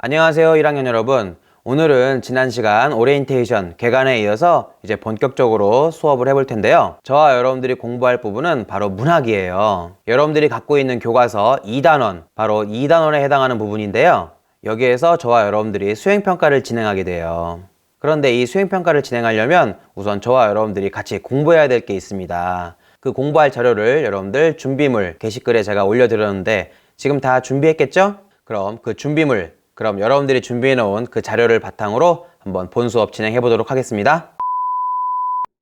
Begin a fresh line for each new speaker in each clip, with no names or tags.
안녕하세요 1학년 여러분. 오늘은 지난 시간 오리엔테이션 개간에 이어서 이제 본격적으로 수업을 해볼 텐데요. 저와 여러분들이 공부할 부분은 바로 문학이에요. 여러분들이 갖고 있는 교과서 2단원 바로 2단원에 해당하는 부분인데요. 여기에서 저와 여러분들이 수행평가를 진행하게 돼요. 그런데 이 수행평가를 진행하려면 우선 저와 여러분들이 같이 공부해야 될 게 있습니다. 그 공부할 자료를 여러분들 준비물 게시글에 제가 올려드렸는데 지금 다 준비했겠죠? 그럼 그 준비물 그럼 여러분들이 준비해 놓은 그 자료를 바탕으로 한번 본 수업 진행해 보도록 하겠습니다.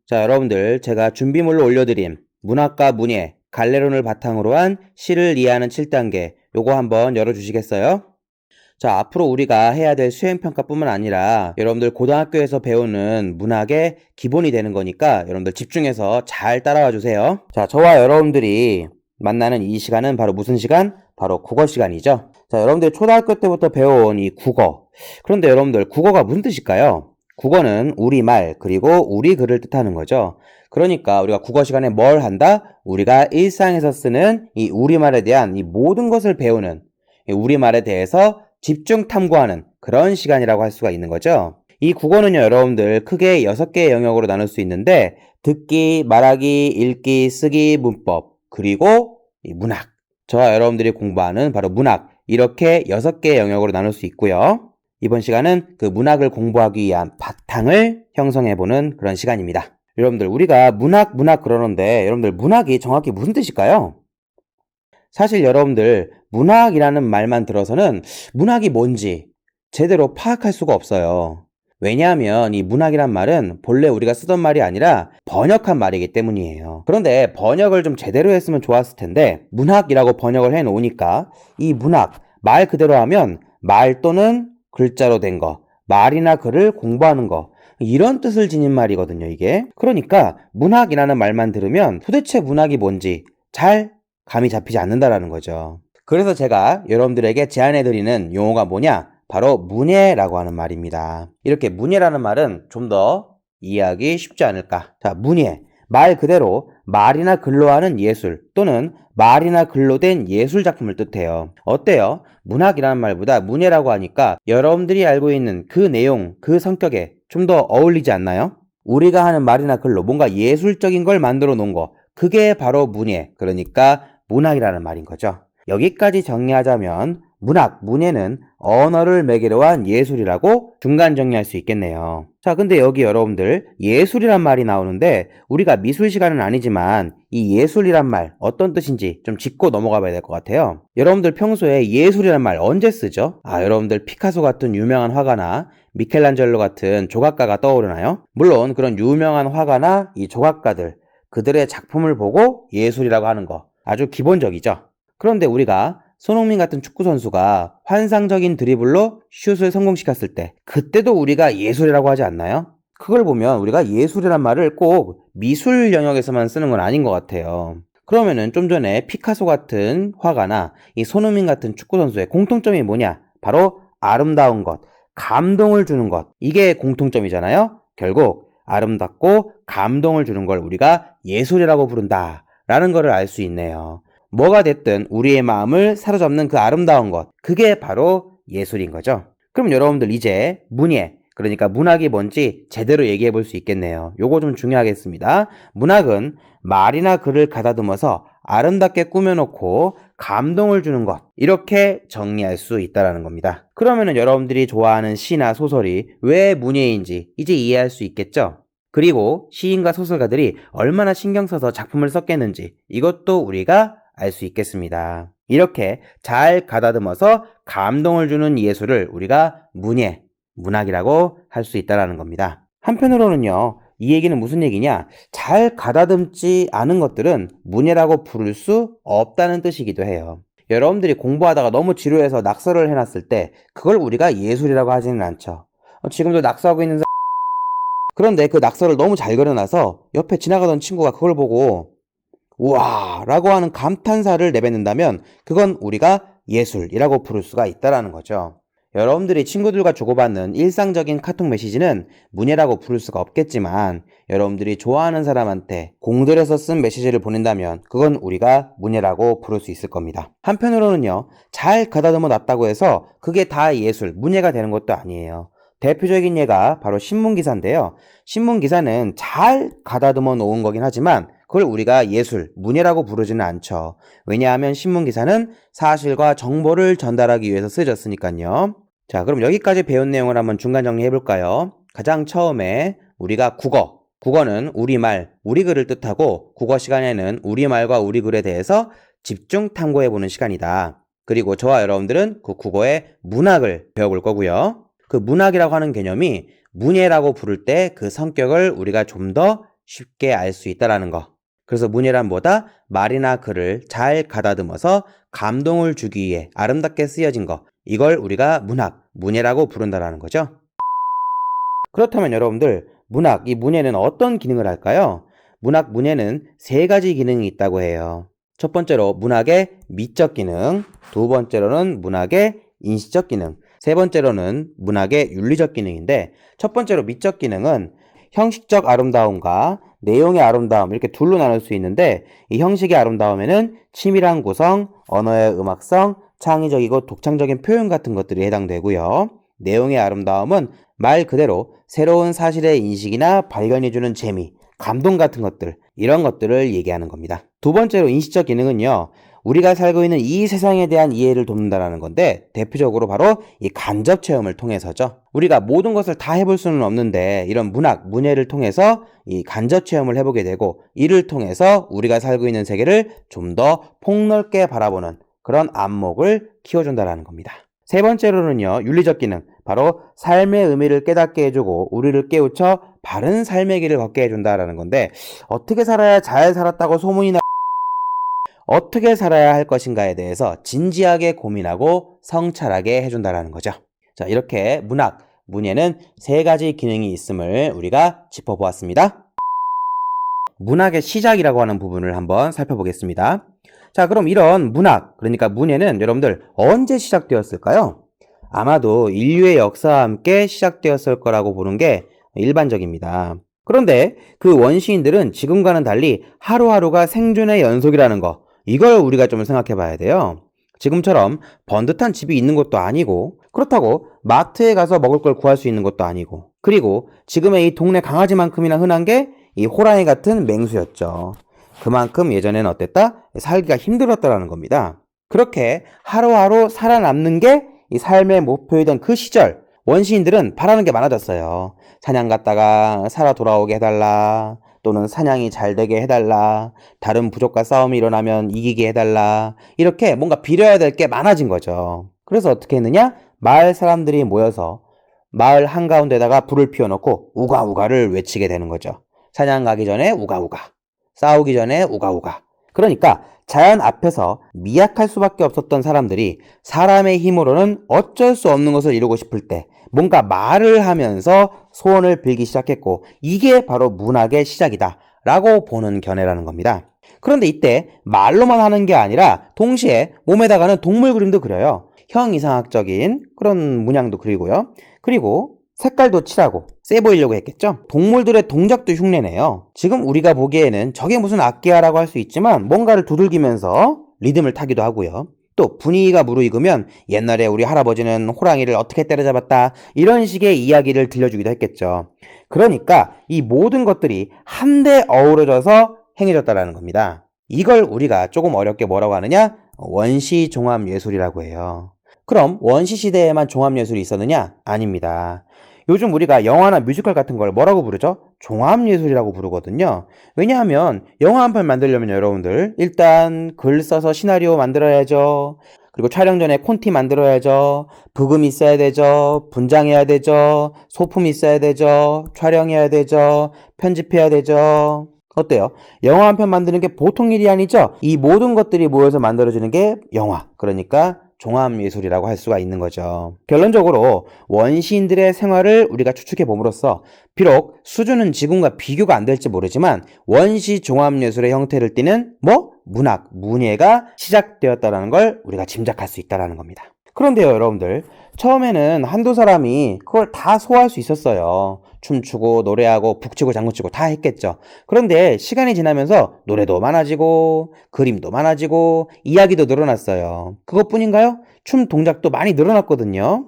자, 여러분들 제가 준비물로 올려드린 문학과 문예, 갈래론을 바탕으로 한 시를 이해하는 7단계 요거 한번 열어주시겠어요? 자, 앞으로 우리가 해야 될 수행평가뿐만 아니라 여러분들 고등학교에서 배우는 문학의 기본이 되는 거니까 여러분들 집중해서 잘 따라와 주세요. 자, 저와 여러분들이 만나는 이 시간은 바로 무슨 시간? 바로 국어 시간이죠. 자, 여러분들 초등학교 때부터 배워온 이 국어. 그런데 여러분들 국어가 무슨 뜻일까요? 국어는 우리말 그리고 우리 글을 뜻하는 거죠. 그러니까 우리가 국어 시간에 뭘 한다? 우리가 일상에서 쓰는 이 우리말에 대한 이 모든 것을 배우는 이 우리말에 대해서 집중 탐구하는 그런 시간이라고 할 수가 있는 거죠. 이 국어는요, 여러분들 크게 여섯 개의 영역으로 나눌 수 있는데 듣기, 말하기, 읽기, 쓰기, 문법, 그리고 이 문학. 저와 여러분들이 공부하는 바로 문학. 이렇게 여섯 개의 영역으로 나눌 수 있고요. 이번 시간은 그 문학을 공부하기 위한 바탕을 형성해보는 그런 시간입니다. 여러분들, 우리가 문학, 문학 그러는데 여러분들 문학이 정확히 무슨 뜻일까요? 사실 여러분들 문학이라는 말만 들어서는 문학이 뭔지 제대로 파악할 수가 없어요. 왜냐하면 이 문학이란 말은 본래 우리가 쓰던 말이 아니라 번역한 말이기 때문이에요. 그런데 번역을 좀 제대로 했으면 좋았을 텐데 문학이라고 번역을 해 놓으니까 이 문학 말 그대로 하면 말 또는 글자로 된 거, 말이나 글을 공부하는 거 이런 뜻을 지닌 말이거든요, 이게. 그러니까 문학이라는 말만 들으면 도대체 문학이 뭔지 잘 감이 잡히지 않는다라는 거죠. 그래서 제가 여러분들에게 제안해 드리는 용어가 뭐냐? 바로 문예라고 하는 말입니다. 이렇게 문예라는 말은 좀 더 이해하기 쉽지 않을까? 자, 문예. 말 그대로 말이나 글로 하는 예술 또는 말이나 글로 된 예술 작품을 뜻해요. 어때요? 문학이라는 말보다 문예라고 하니까 여러분들이 알고 있는 그 내용, 그 성격에 좀 더 어울리지 않나요? 우리가 하는 말이나 글로 뭔가 예술적인 걸 만들어 놓은 거. 그게 바로 문예. 그러니까 문학이라는 말인 거죠. 여기까지 정리하자면 문학, 문예는 언어를 매개로 한 예술이라고 중간 정리할 수 있겠네요. 자, 근데 여기 여러분들 예술이란 말이 나오는데 우리가 미술 시간은 아니지만 이 예술이란 말 어떤 뜻인지 좀 짚고 넘어가 봐야 될 것 같아요. 여러분들 평소에 예술이란 말 언제 쓰죠? 아, 여러분들 피카소 같은 유명한 화가나 미켈란젤로 같은 조각가가 떠오르나요? 물론 그런 유명한 화가나 이 조각가들 그들의 작품을 보고 예술이라고 하는 거 아주 기본적이죠. 그런데 우리가 손흥민 같은 축구 선수가 환상적인 드리블로 슛을 성공시켰을 때 그때도 우리가 예술이라고 하지 않나요? 그걸 보면 우리가 예술이란 말을 꼭 미술 영역에서만 쓰는 건 아닌 것 같아요. 그러면은 좀 전에 피카소 같은 화가나 이 손흥민 같은 축구 선수의 공통점이 뭐냐? 바로 아름다운 것, 감동을 주는 것. 이게 공통점이잖아요. 결국 아름답고 감동을 주는 걸 우리가 예술이라고 부른다. 라는 거를 알수 있네요. 뭐가 됐든 우리의 마음을 사로잡는 그 아름다운 것, 그게 바로 예술인 거죠. 그럼 여러분들 이제 문예, 그러니까 문학이 뭔지 제대로 얘기해 볼 수 있겠네요. 요거 좀 중요하겠습니다. 문학은 말이나 글을 가다듬어서 아름답게 꾸며놓고 감동을 주는 것, 이렇게 정리할 수 있다는 겁니다. 그러면은 여러분들이 좋아하는 시나 소설이 왜 문예인지 이제 이해할 수 있겠죠? 그리고 시인과 소설가들이 얼마나 신경 써서 작품을 썼겠는지 이것도 우리가 알 수 있겠습니다. 이렇게 잘 가다듬어서 감동을 주는 예술을 우리가 문예, 문학이라고 할 수 있다는 겁니다. 한편으로는요, 이 얘기는 무슨 얘기냐? 잘 가다듬지 않은 것들은 문예라고 부를 수 없다는 뜻이기도 해요. 여러분들이 공부하다가 너무 지루해서 낙서를 해놨을 때 그걸 우리가 예술이라고 하지는 않죠. 어, 지금도 낙서하고 있는 그런데 그 낙서를 너무 잘 그려놔서 옆에 지나가던 친구가 그걸 보고 우와 라고 하는 감탄사를 내뱉는다면 그건 우리가 예술이라고 부를 수가 있다라는 거죠. 여러분들이 친구들과 주고받는 일상적인 카톡 메시지는 문예라고 부를 수가 없겠지만 여러분들이 좋아하는 사람한테 공들여서 쓴 메시지를 보낸다면 그건 우리가 문예라고 부를 수 있을 겁니다. 한편으로는요, 잘 가다듬어 놨다고 해서 그게 다 예술, 문예가 되는 것도 아니에요. 대표적인 예가 바로 신문기사인데요. 신문기사는 잘 가다듬어 놓은 거긴 하지만 그걸 우리가 예술, 문예라고 부르지는 않죠. 왜냐하면 신문기사는 사실과 정보를 전달하기 위해서 쓰여졌으니까요. 자, 그럼 여기까지 배운 내용을 한번 중간 정리해 볼까요? 가장 처음에 우리가 국어, 국어는 우리말, 우리 글을 뜻하고 국어 시간에는 우리말과 우리 글에 대해서 집중 탐구해 보는 시간이다. 그리고 저와 여러분들은 그 국어의 문학을 배워볼 거고요. 그 문학이라고 하는 개념이 문예라고 부를 때 그 성격을 우리가 좀 더 쉽게 알 수 있다라는 거. 그래서 문예란 뭐다? 말이나 글을 잘 가다듬어서 감동을 주기 위해 아름답게 쓰여진 거. 이걸 우리가 문학, 문예라고 부른다라는 거죠. 그렇다면 여러분들, 문학, 이 문예는 어떤 기능을 할까요? 문학, 문예는 세 가지 기능이 있다고 해요. 첫 번째로 문학의 미적 기능, 두 번째로는 문학의 인시적 기능, 세 번째로는 문학의 윤리적 기능인데 첫 번째로 미적 기능은 형식적 아름다움과 내용의 아름다움 이렇게 둘로 나눌 수 있는데 이 형식의 아름다움에는 치밀한 구성, 언어의 음악성, 창의적이고 독창적인 표현 같은 것들이 해당되고요. 내용의 아름다움은 말 그대로 새로운 사실의 인식이나 발견해주는 재미, 감동 같은 것들 이런 것들을 얘기하는 겁니다. 두 번째로 인식적 기능은요. 우리가 살고 있는 이 세상에 대한 이해를 돕는다라는 건데 대표적으로 바로 이 간접 체험을 통해서죠. 우리가 모든 것을 다 해볼 수는 없는데 이런 문학, 문예를 통해서 이 간접 체험을 해보게 되고 이를 통해서 우리가 살고 있는 세계를 좀 더 폭넓게 바라보는 그런 안목을 키워준다라는 겁니다. 세 번째로는요, 윤리적 기능. 바로 삶의 의미를 깨닫게 해주고 우리를 깨우쳐 바른 삶의 길을 걷게 해준다라는 건데 어떻게 살아야 잘 살았다고 소문이 나 어떻게 살아야 할 것인가에 대해서 진지하게 고민하고 성찰하게 해준다라는 거죠. 자, 이렇게 문학, 문예는 세 가지 기능이 있음을 우리가 짚어보았습니다. 문학의 시작이라고 하는 부분을 한번 살펴보겠습니다. 자, 그럼 이런 문학, 그러니까 문예는 여러분들 언제 시작되었을까요? 아마도 인류의 역사와 함께 시작되었을 거라고 보는 게 일반적입니다. 그런데 그 원시인들은 지금과는 달리 하루하루가 생존의 연속이라는 거, 이걸 우리가 좀 생각해 봐야 돼요. 지금처럼 번듯한 집이 있는 것도 아니고, 그렇다고 마트에 가서 먹을 걸 구할 수 있는 것도 아니고, 그리고 지금의 이 동네 강아지만큼이나 흔한 게 이 호랑이 같은 맹수였죠. 그만큼 예전에는 어땠다? 살기가 힘들었다라는 겁니다. 그렇게 하루하루 살아남는 게 이 삶의 목표이던 그 시절, 원시인들은 바라는 게 많아졌어요. 사냥 갔다가 살아 돌아오게 해달라. 또는 사냥이 잘 되게 해달라. 다른 부족과 싸움이 일어나면 이기게 해달라. 이렇게 뭔가 빌어야 될 게 많아진 거죠. 그래서 어떻게 했느냐? 마을 사람들이 모여서 마을 한가운데다가 불을 피워놓고 우가우가를 외치게 되는 거죠. 사냥 가기 전에 우가우가. 싸우기 전에 우가우가. 그러니까 자연 앞에서 미약할 수밖에 없었던 사람들이 사람의 힘으로는 어쩔 수 없는 것을 이루고 싶을 때 뭔가 말을 하면서 소원을 빌기 시작했고 이게 바로 문학의 시작이다 라고 보는 견해라는 겁니다. 그런데 이때 말로만 하는 게 아니라 동시에 몸에다가는 동물 그림도 그려요. 형이상학적인 그런 문양도 그리고요. 그리고 색깔도 칠하고 세 보이려고 했겠죠? 동물들의 동작도 흉내내요. 지금 우리가 보기에는 저게 무슨 악기야라고 할 수 있지만 뭔가를 두들기면서 리듬을 타기도 하고요. 또 분위기가 무르익으면 옛날에 우리 할아버지는 호랑이를 어떻게 때려잡았다 이런 식의 이야기를 들려주기도 했겠죠. 그러니까 이 모든 것들이 한데 어우러져서 행해졌다라는 겁니다. 이걸 우리가 조금 어렵게 뭐라고 하느냐? 원시 종합 예술이라고 해요. 그럼 원시 시대에만 종합 예술이 있었느냐? 아닙니다. 요즘 우리가 영화나 뮤지컬 같은 걸 뭐라고 부르죠? 종합예술이라고 부르거든요. 왜냐하면 영화 한 편 만들려면 여러분들 일단 글 써서 시나리오 만들어야죠. 그리고 촬영 전에 콘티 만들어야죠. 부금 있어야 되죠. 분장해야 되죠. 소품 있어야 되죠. 촬영해야 되죠. 편집해야 되죠. 어때요? 영화 한 편 만드는 게 보통 일이 아니죠? 이 모든 것들이 모여서 만들어지는 게 영화. 그러니까 종합예술이라고 할 수가 있는 거죠. 결론적으로 원시인들의 생활을 우리가 추측해 봄으로써 비록 수준은 지금과 비교가 안 될지 모르지만 원시 종합예술의 형태를 띠는 뭐? 문학, 문예가 시작되었다는 걸 우리가 짐작할 수 있다는 겁니다. 그런데요, 여러분들. 처음에는 한두 사람이 그걸 다 소화할 수 있었어요. 춤추고, 노래하고, 북치고, 장구치고 다 했겠죠. 그런데 시간이 지나면서 노래도 많아지고, 그림도 많아지고, 이야기도 늘어났어요. 그것뿐인가요? 춤 동작도 많이 늘어났거든요.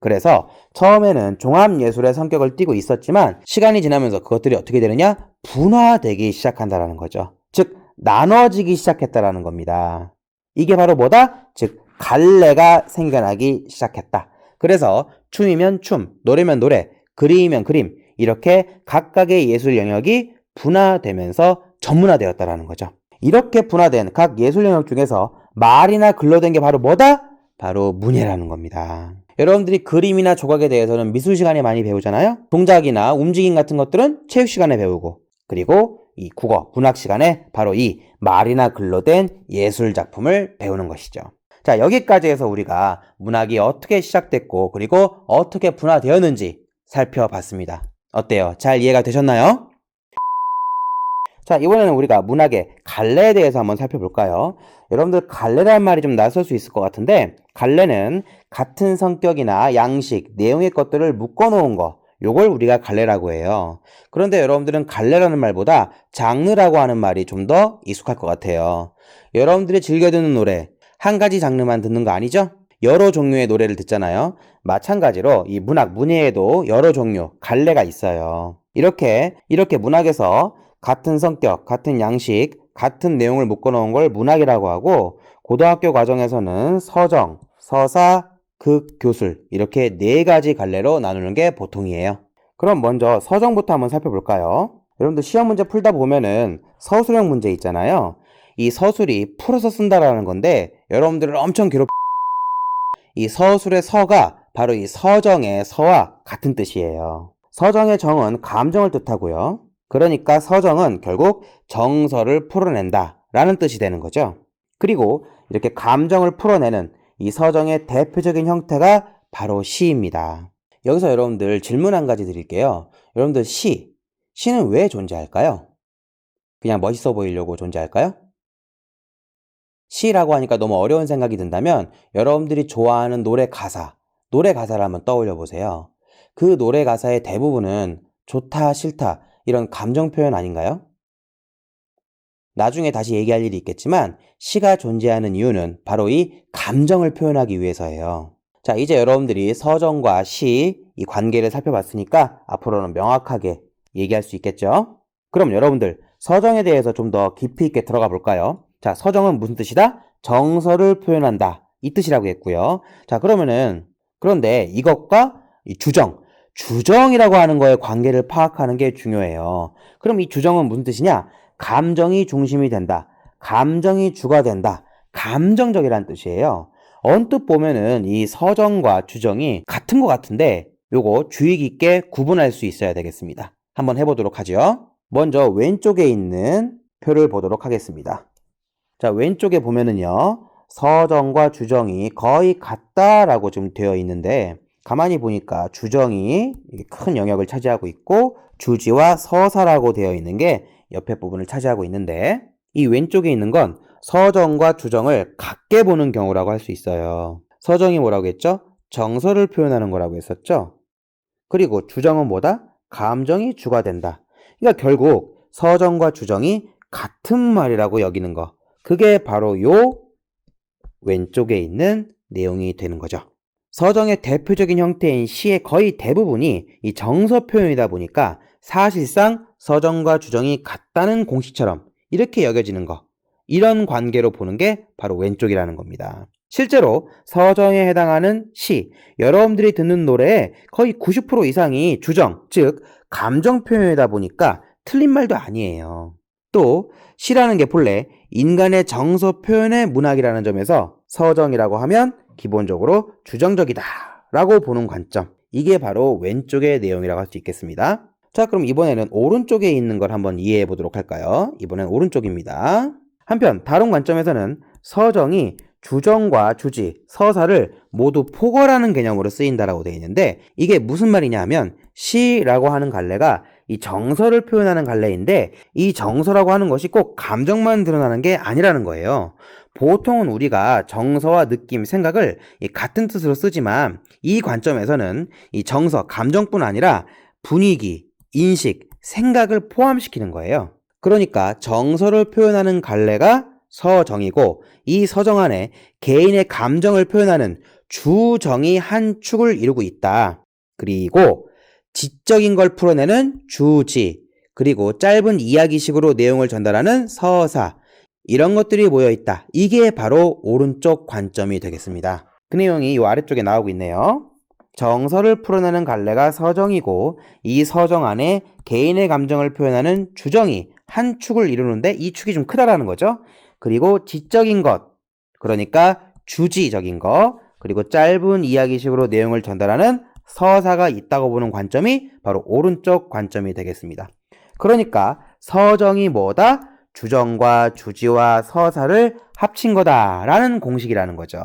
그래서 처음에는 종합예술의 성격을 띠고 있었지만 시간이 지나면서 그것들이 어떻게 되느냐? 분화되기 시작한다라는 거죠. 즉, 나눠지기 시작했다라는 겁니다. 이게 바로 뭐다? 즉, 갈래가 생겨나기 시작했다. 그래서 춤이면 춤, 노래면 노래, 그림이면 그림, 이렇게 각각의 예술 영역이 분화되면서 전문화되었다라는 거죠. 이렇게 분화된 각 예술 영역 중에서 말이나 글로 된 게 바로 뭐다? 바로 문예라는 겁니다. 여러분들이 그림이나 조각에 대해서는 미술 시간에 많이 배우잖아요? 동작이나 움직임 같은 것들은 체육 시간에 배우고, 그리고 이 국어, 문학 시간에 바로 이 말이나 글로 된 예술 작품을 배우는 것이죠. 자, 여기까지 해서 우리가 문학이 어떻게 시작됐고, 그리고 어떻게 분화되었는지 살펴봤습니다. 어때요? 잘 이해가 되셨나요? 자, 이번에는 우리가 문학의 갈래에 대해서 한번 살펴볼까요? 여러분들 갈래란 말이 좀 낯설 수 있을 것 같은데, 갈래는 같은 성격이나 양식, 내용의 것들을 묶어놓은 거, 요걸 우리가 갈래라고 해요. 그런데 여러분들은 갈래라는 말보다 장르라고 하는 말이 좀 더 익숙할 것 같아요. 여러분들이 즐겨 듣는 노래, 한 가지 장르만 듣는 거 아니죠? 여러 종류의 노래를 듣잖아요. 마찬가지로 이 문학, 문예에도 여러 종류, 갈래가 있어요. 이렇게, 이렇게 문학에서 같은 성격, 같은 양식, 같은 내용을 묶어놓은 걸 문학이라고 하고, 고등학교 과정에서는 서정, 서사, 극, 교술, 이렇게 네 가지 갈래로 나누는 게 보통이에요. 그럼 먼저 서정부터 한번 살펴볼까요? 여러분들 시험 문제 풀다 보면은 서술형 문제 있잖아요. 이 서술이 풀어서 쓴다라는 건데, 여러분들을 엄청 괴롭, 이 서술의 서가 바로 이 서정의 서와 같은 뜻이에요. 서정의 정은 감정을 뜻하고요. 그러니까 서정은 결국 정서를 풀어낸다 라는 뜻이 되는 거죠. 그리고 이렇게 감정을 풀어내는 이 서정의 대표적인 형태가 바로 시입니다. 여기서 여러분들 질문 한 가지 드릴게요. 여러분들 시, 시는 왜 존재할까요? 그냥 멋있어 보이려고 존재할까요? 시라고 하니까 너무 어려운 생각이 든다면 여러분들이 좋아하는 노래 가사, 노래 가사를 한번 떠올려 보세요. 그 노래 가사의 대부분은 좋다, 싫다, 이런 감정 표현 아닌가요? 나중에 다시 얘기할 일이 있겠지만 시가 존재하는 이유는 바로 이 감정을 표현하기 위해서예요. 자, 이제 여러분들이 서정과 시, 이 관계를 살펴봤으니까 앞으로는 명확하게 얘기할 수 있겠죠? 그럼 여러분들, 서정에 대해서 좀 더 깊이 있게 들어가 볼까요? 자, 서정은 무슨 뜻이다? 정서를 표현한다. 이 뜻이라고 했고요. 자, 그러면은, 그런데 이것과 이 주정, 주정이라고 하는 거의 관계를 파악하는 게 중요해요. 그럼 이 주정은 무슨 뜻이냐? 감정이 중심이 된다. 감정이 주가 된다. 감정적이라는 뜻이에요. 언뜻 보면은 이 서정과 주정이 같은 것 같은데 요거 주의 깊게 구분할 수 있어야 되겠습니다. 한번 해보도록 하죠. 먼저 왼쪽에 있는 표를 보도록 하겠습니다. 자, 왼쪽에 보면은요. 서정과 주정이 거의 같다라고 좀 되어 있는데 가만히 보니까 주정이 큰 영역을 차지하고 있고 주지와 서사라고 되어 있는 게 옆에 부분을 차지하고 있는데 이 왼쪽에 있는 건 서정과 주정을 같게 보는 경우라고 할 수 있어요. 서정이 뭐라고 했죠? 정서를 표현하는 거라고 했었죠? 그리고 주정은 뭐다? 감정이 주가 된다. 그러니까 결국 서정과 주정이 같은 말이라고 여기는 거. 그게 바로 요 왼쪽에 있는 내용이 되는 거죠. 서정의 대표적인 형태인 시의 거의 대부분이 이 정서 표현이다 보니까 사실상 서정과 주정이 같다는 공식처럼 이렇게 여겨지는 거. 이런 관계로 보는 게 바로 왼쪽이라는 겁니다. 실제로 서정에 해당하는 시, 여러분들이 듣는 노래의 거의 90% 이상이 주정, 즉 감정 표현이다 보니까 틀린 말도 아니에요. 또 시라는 게 본래 인간의 정서 표현의 문학이라는 점에서 서정이라고 하면 기본적으로 주정적이다 라고 보는 관점. 이게 바로 왼쪽의 내용이라고 할 수 있겠습니다. 자, 그럼 이번에는 오른쪽에 있는 걸 한번 이해해 보도록 할까요? 이번엔 오른쪽입니다. 한편, 다른 관점에서는 서정이 주정과 주지, 서사를 모두 포괄하는 개념으로 쓰인다라고 되어 있는데 이게 무슨 말이냐 하면 시라고 하는 갈래가 이 정서를 표현하는 갈래인데 이 정서라고 하는 것이 꼭 감정만 드러나는 게 아니라는 거예요.
보통은 우리가 정서와 느낌, 생각을 이 같은 뜻으로 쓰지만 이 관점에서는 이 정서, 감정뿐 아니라 분위기, 인식, 생각을 포함시키는 거예요. 그러니까 정서를 표현하는 갈래가 서정이고 이 서정 안에 개인의 감정을 표현하는 주정이 한 축을 이루고 있다. 그리고 지적인 걸 풀어내는 주지, 그리고 짧은 이야기식으로 내용을 전달하는 서사, 이런 것들이 모여 있다. 이게 바로 오른쪽 관점이 되겠습니다. 그 내용이 이 아래쪽에 나오고 있네요. 정서를 풀어내는 갈래가 서정이고 이 서정 안에 개인의 감정을 표현하는 주정이 한 축을 이루는데 이 축이 좀 크다라는 거죠. 그리고 지적인 것, 그러니까 주지적인 거, 그리고 짧은 이야기식으로 내용을 전달하는 서사가 있다고 보는 관점이 바로 오른쪽 관점이 되겠습니다. 그러니까 서정이 뭐다? 주정과 주지와 서사를 합친 거다라는 공식이라는 거죠.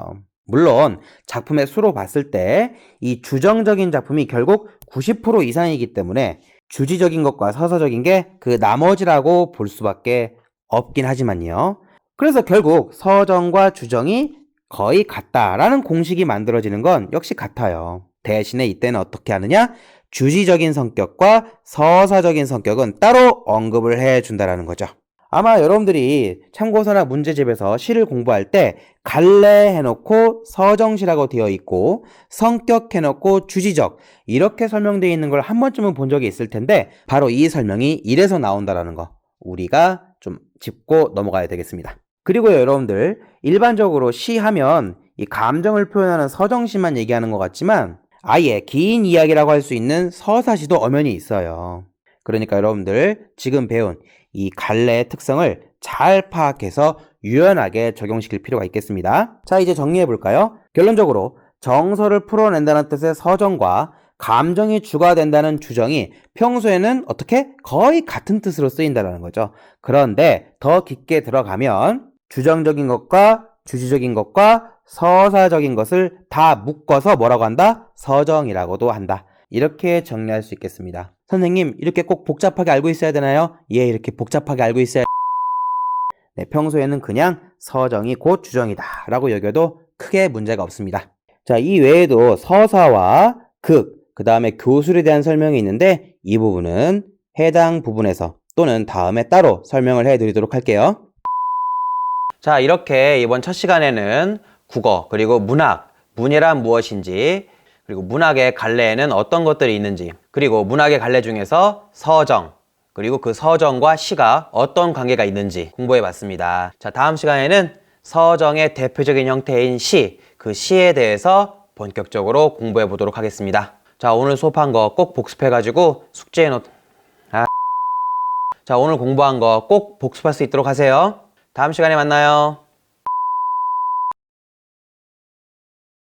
물론 작품의 수로 봤을 때 이 주정적인 작품이 결국 90% 이상이기 때문에 주지적인 것과 서사적인 게 그 나머지라고 볼 수밖에 없긴 하지만요. 그래서 결국 서정과 주정이 거의 같다라는 공식이 만들어지는 건 역시 같아요. 대신에 이때는 어떻게 하느냐? 주지적인 성격과 서사적인 성격은 따로 언급을 해 준다라는 거죠. 아마 여러분들이 참고서나 문제집에서 시를 공부할 때 갈래 해놓고 서정시라고 되어 있고 성격 해놓고 주지적 이렇게 설명되어 있는 걸 한 번쯤은 본 적이 있을 텐데 바로 이 설명이 이래서 나온다라는 거 우리가 좀 짚고 넘어가야 되겠습니다. 그리고요 여러분들 일반적으로 시 하면 이 감정을 표현하는 서정시만 얘기하는 것 같지만 아예 긴 이야기라고 할 수 있는 서사시도 엄연히 있어요. 그러니까 여러분들 지금 배운 이 갈래의 특성을 잘 파악해서 유연하게 적용시킬 필요가 있겠습니다. 자, 이제 정리해 볼까요? 결론적으로 정서를 풀어낸다는 뜻의 서정과 감정이 주가 된다는 주정이 평소에는 어떻게 거의 같은 뜻으로 쓰인다는 거죠. 그런데 더 깊게 들어가면 주정적인 것과 주지적인 것과 서사적인 것을 다 묶어서 뭐라고 한다? 서정이라고도 한다. 이렇게 정리할 수 있겠습니다. 선생님, 이렇게 꼭 복잡하게 알고 있어야 되나요? 예, 이렇게 복잡하게 알고 있어야 네, 평소에는 그냥 서정이 곧 주정이다 라고 여겨도 크게 문제가 없습니다. 자, 이 외에도 서사와 극, 그 다음에 교술에 대한 설명이 있는데 이 부분은 해당 부분에서 또는 다음에 따로 설명을 해드리도록 할게요.
자, 이렇게 이번 첫 시간에는 국어, 그리고 문학, 문예란 무엇인지, 그리고 문학의 갈래에는 어떤 것들이 있는지, 그리고 문학의 갈래 중에서 서정, 그리고 그 서정과 시가 어떤 관계가 있는지 공부해 봤습니다. 자, 다음 시간에는 서정의 대표적인 형태인 시, 그 시에 대해서 본격적으로 공부해 보도록 하겠습니다. 자, 오늘 수업한 거 꼭 복습해 가지고 숙제해 놓 아. 자, 오늘 공부한 거 꼭 복습할 수 있도록 하세요. 다음 시간에 만나요.